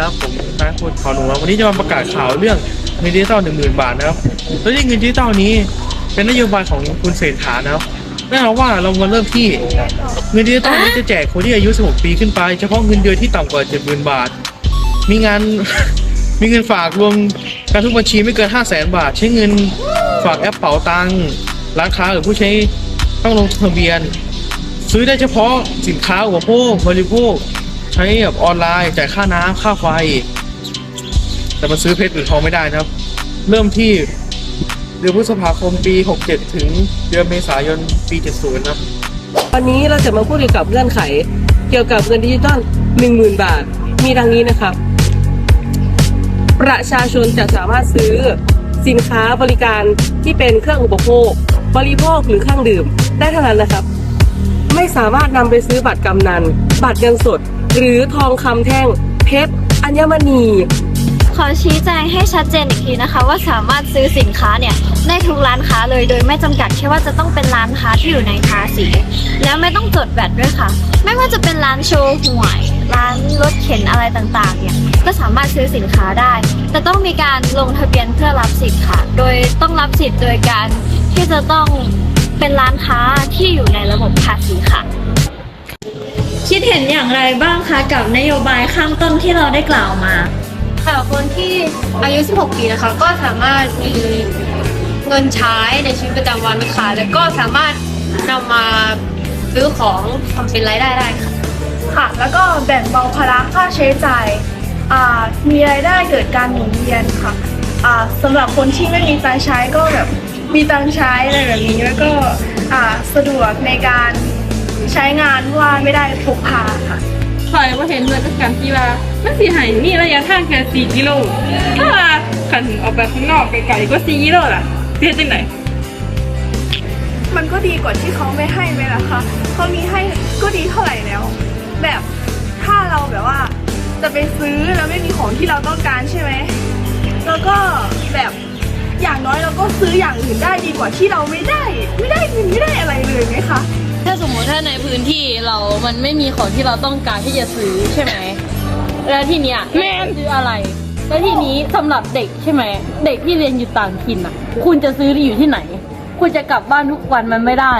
ครับผมแฟนพูดข่าวันนี้จะมาประกาศข่าวเรื่องเงินดิจิตอลหนึ่งหมื่นบาทนะครับแล้วที่เงินดิจิตอลนี้เป็นนโยบายของคุณเศรษฐานะครับแน่นอนว่าเรามาเริ่มที่เงินดิจิตอลนี้จะแจกคนที่อายุ 16 ปีขึ้นไป เฉพาะเงินเดือนที่ต่ำกว่า 70,000 บาท มีงานมีเงินฝากรวมการทุกบัญชีไม่เกิน 5 0 0แสนบาท ใช้เงินฝากแอปเป๋าตังค์ร้านค้าหรือผู้ใช้ต้องลงทะเบียน ซื้อได้เฉพาะสินค้าอุปโภคบริโภค ใช้แบบออนไลน์จ่ายค่าน้ำค่าไฟ แต่มันซื้อเพชรหรือทองไม่ได้นะครับ เริ่มที่เดือนพฤษภาคมปี 67 ถึงเดือนเมษายนปี 70 นะครับวันนี้เราจะมาพูดเกี่ยวกับเงื่อนไข เกี่ยวกับเงินดิจิตอล10,000 บาท มีดังนี้นะครับ ประชาชนจะสามารถซื้อสินค้าบริการที่เป็นเครื่องอุปโภค บริโภคหรือเครื่องดื่ม ได้เท่านั้นนะครับ ไม่สามารถนำไปซื้อบัตรกำนัน บัตรเงินสด หรือทองคำแท่ง เพชร อัญมณี ขอชี้แจงให้ชัดเจนอีกทีนะคะ ว่าสามารถซื้อสินค้าเนี่ยได้ทุกร้านค้าเลยโดยไม่จำกัดแค่ว่าจะต้องเป็นร้านค้าที่อยู่ในภาษีแล้วไม่ต้องจดแบตด้วยค่ะ ไม่ว่าจะเป็นร้านโชว์หวย ร้านรถเข็นอะไรต่างๆ เนี่ยก็สามารถซื้อสินค้าได้ แต่ต้องมีการลงทะเบียนเพื่อรับสิทธิ์ค่ะ โดยต้องรับสิทธิ์โดยการที่จะต้องเป็นร้านค้าที่อยู่ในระบบภาษี ค่ะคิดเห็นอย่างไรบ้างคะกับนโยบายข้างต้นที่เราได้กล่าวมา ค่ะคนที่อายุ 16 ปีนะคะ ก็สามารถมีเงินใช้ในชีวิตประจำวันค่ะ แล้วก็สามารถนำมาซื้อของทำเป็นรายได้ได้ค่ะ ค่ะ แล้วก็แบ่งเบาภาระค่าใช้จ่ายอ่ามีรายได้เกิดการหมุนเวียนค่ะอ่าสำหรับคนที่ไม่มีตังค์ใช้ก็แบบมีตังค์ใช้อะไรแบบนี้แล้วก็อ่าสะดวกในการ ใช้งานเพราะว่าไม่ได้พกพาค่ะคอยว่าเห็นด้วยกับการที่ว่ามันสีหายมีระยะทางแค่สี่กิโลถ้าว่าขันออกไปข้างนอกไกลๆก็สี่กิโลล่ะเสียจังไหนมันก็ดีกว่าที่เขาไม่ให้ไหมล่ะคะเขามีให้ก็ดีเท่าไหร่แล้ว แบบถ้าเราแบบว่า จะไปซื้อแล้วไม่มีของที่เราต้องการใช่ไหมแล้วก็แบบอย่างน้อยเราก็ซื้ออย่างอื่นได้ดีกว่าที่เราไม่ได้ ไม่ได้เงินไม่ได้อะไรเลยไหมคะ ที่เรา มันไม่มีของที่เราต้องการที่จะซื้อใช่ไหม แล้วทีเนี้ยแม่น ซื้ออะไร แล้วทีนี้สำหรับเด็กใช่ไหม เด็กที่เรียนอยู่ต่างถิ่นอะ คุณจะซื้ออยู่ที่ไหน คุณจะกลับบ้านทุกวันมันไม่ได้